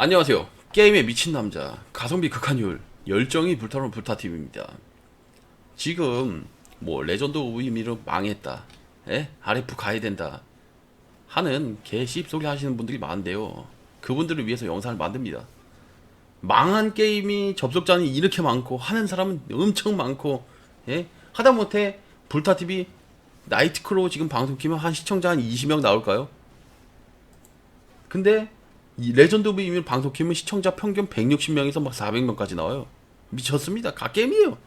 안녕하세요. 게임에 미친 남자, 가성비 극한율, 열정이 불타오르는 불타TV입니다. 지금, 뭐, 레전드 오브 이미로 망했다. 에? RF 가야 된다. 하는 개 씹소리 하시는 분들이 많은데요. 그분들을 위해서 영상을 만듭니다. 망한 게임이 접속자는 이렇게 많고, 하는 사람은 엄청 많고, 예? 하다못해 불타TV 나이트크로우 지금 방송 키면 한 시청자 한 20명 나올까요? 근데 이 레전드 오브 이밀 방송 키면 시청자 평균 160명에서 막 400명까지 나와요. 미쳤습니다. 갓게임이에요.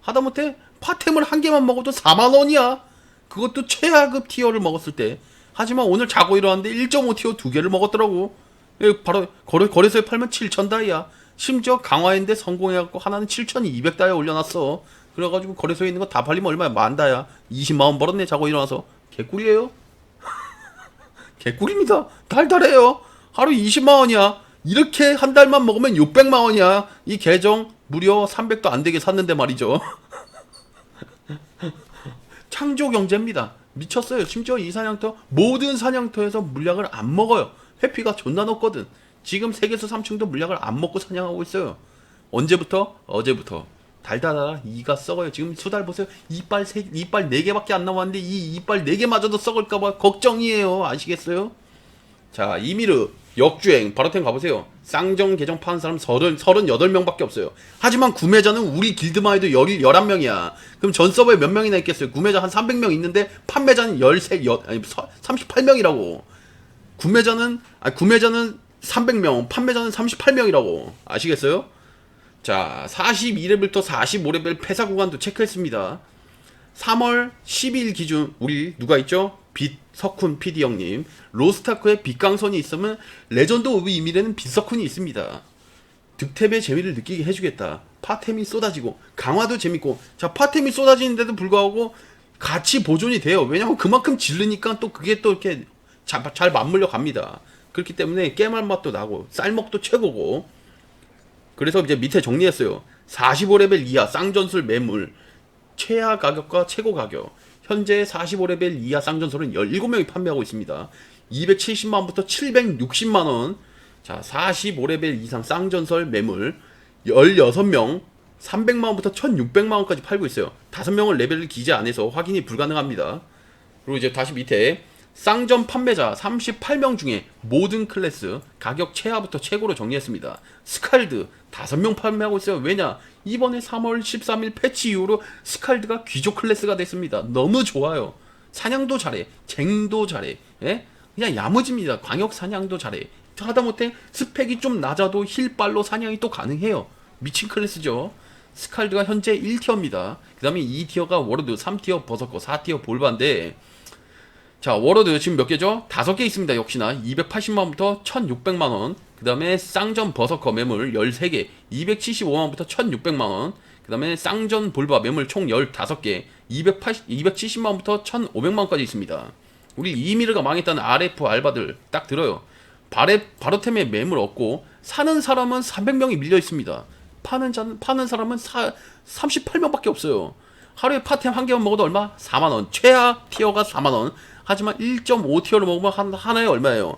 하다못해 파템을 한 개만 먹어도 4만 원이야. 그것도 최하급 티어를 먹었을 때. 하지만 오늘 자고 일어났는데 1.5 티어 두 개를 먹었더라고. 예, 바로 거래, 거래소에 팔면 7천 다이야. 심지어 강화했는데 성공해갖고 하나는 7,200 다이아 올려놨어. 그래가지고 거래소에 있는 거 다 팔리면 얼마야? 만 다야. 20만 원 벌었네. 자고 일어나서. 개꿀이에요. 개꿀입니다. 달달해요. 하루 20만 원이야. 이렇게 한 달만 먹으면 600만 원이야. 이 계정 무려 300도 안 되게 샀는데 말이죠. 창조 경제입니다. 미쳤어요. 심지어 이 사냥터 모든 사냥터에서 물약을 안 먹어요. 회피가 존나 높거든. 지금 세계수 3층도 물약을 안 먹고 사냥하고 있어요. 언제부터? 어제부터. 달달하라 이가 썩어요. 지금 수달 보세요. 이빨 세 이빨 네 개밖에 안 남았는데 이 이빨 네 개마저도 썩을까봐 걱정이에요. 아시겠어요? 자 이미르 역주행 바로템 가보세요. 쌍정 계정 파는 사람 30, 38명밖에 없어요. 하지만 구매자는 우리 길드만 해도 10, 11명이야. 그럼 전 서버에 몇 명이나 있겠어요? 구매자 한 300명 있는데 판매자는 13, 여, 아니 38명이라고. 구매자는 아 구매자는 300명, 판매자는 38명이라고. 아시겠어요? 자, 42레벨부터 45레벨 폐사 구간도 체크했습니다. 3월 10일 기준 우리 누가 있죠? 빛 석훈 PD 형님 로스타크에 빛강선이 있으면 레전드 오브 이밀에는 빛석훈이 있습니다. 득템의 재미를 느끼게 해주겠다. 파템이 쏟아지고 강화도 재밌고 자 파템이 쏟아지는데도 불구하고 같이 보존이 돼요. 왜냐면 그만큼 질르니까 또 그게 또 이렇게 잘, 잘 맞물려 갑니다. 그렇기 때문에 깨말 맛도 나고 쌀먹도 최고고 그래서 이제 밑에 정리했어요. 45레벨 이하 쌍전술 매물 최하 가격과 최고 가격. 현재 45레벨 이하 쌍전설은 17명이 판매하고 있습니다. 270만원부터 760만원. 자, 45레벨 이상 쌍전설 매물 16명 300만원부터 1600만원까지 팔고 있어요. 5명은 레벨을 기재 안 해서 확인이 불가능합니다. 그리고 이제 다시 밑에 쌍전 판매자 38명 중에 모든 클래스 가격 최하부터 최고로 정리했습니다. 스칼드 5명 판매하고 있어요. 왜냐? 이번에 3월 13일 패치 이후로 스칼드가 귀족 클래스가 됐습니다. 너무 좋아요. 사냥도 잘해. 쟁도 잘해. 예? 그냥 야무집니다. 광역 사냥도 잘해. 하다못해 스펙이 좀 낮아도 힐빨로 사냥이 또 가능해요. 미친 클래스죠. 스칼드가 현재 1티어입니다. 그 다음에 2티어가 워로드, 3티어 버섯거, 4티어 볼바인데 자, 워로드 지금 몇 개죠? 다섯 개 있습니다. 역시나 280만원부터 1600만원. 그 다음에 쌍전 버서커 매물 13개, 275만원부터 1600만원. 그 다음에 쌍전 볼바 매물 총 15개, 280, 270만원부터 1500만원까지 있습니다. 우리 이미르가 망했다는 RF 알바들 딱 들어요. 바레, 바로템에 매물 없고, 사는 사람은 300명이 밀려 있습니다. 파는, 자, 파는 사람은 사, 38명밖에 없어요. 하루에 파템 한 개만 먹어도 얼마? 4만원. 최하 티어가 4만원. 하지만 1.5티어를 먹으면 한, 하나에 얼마예요?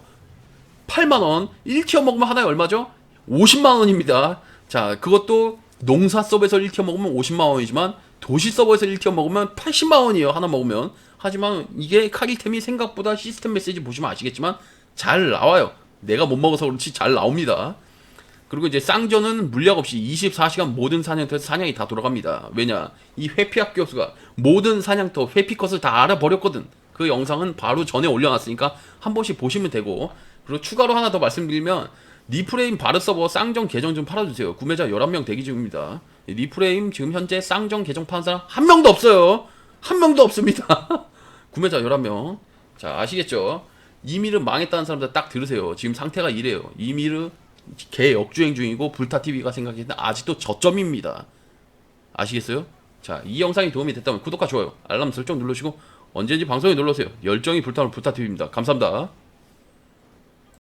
8만원. 1티어 먹으면 하나에 얼마죠? 50만원입니다. 자, 그것도 농사 서버에서 1티어 먹으면 50만원이지만 도시 서버에서 1티어 먹으면 80만원이에요. 하나 먹으면. 하지만 이게 카기템이 생각보다 시스템 메시지 보시면 아시겠지만 잘 나와요. 내가 못 먹어서 그렇지 잘 나옵니다. 그리고 이제 쌍전은 물약 없이 24시간 모든 사냥터에서 사냥이 다 돌아갑니다. 왜냐? 이 회피학 교수가 모든 사냥터 회피 컷을 다 알아버렸거든. 그 영상은 바로 전에 올려놨으니까 한 번씩 보시면 되고 그리고 추가로 하나 더 말씀드리면 리프레임 바르 서버 쌍정 계정 좀 팔아주세요. 구매자 11명 대기 중입니다. 리프레임 지금 현재 쌍정 계정 파는 사람 한 명도 없어요. 한 명도 없습니다. 구매자 11명. 자 아시겠죠? 이미르 망했다는 사람들 딱 들으세요. 지금 상태가 이래요. 이미르 개 역주행 중이고 불타TV가 생각했는데 아직도 저점입니다. 아시겠어요? 자, 이 영상이 도움이 됐다면 구독과 좋아요, 알람 설정 눌러주시고 언제든지 방송에 놀러오세요. 열정이 불타는 불타TV입니다. 감사합니다.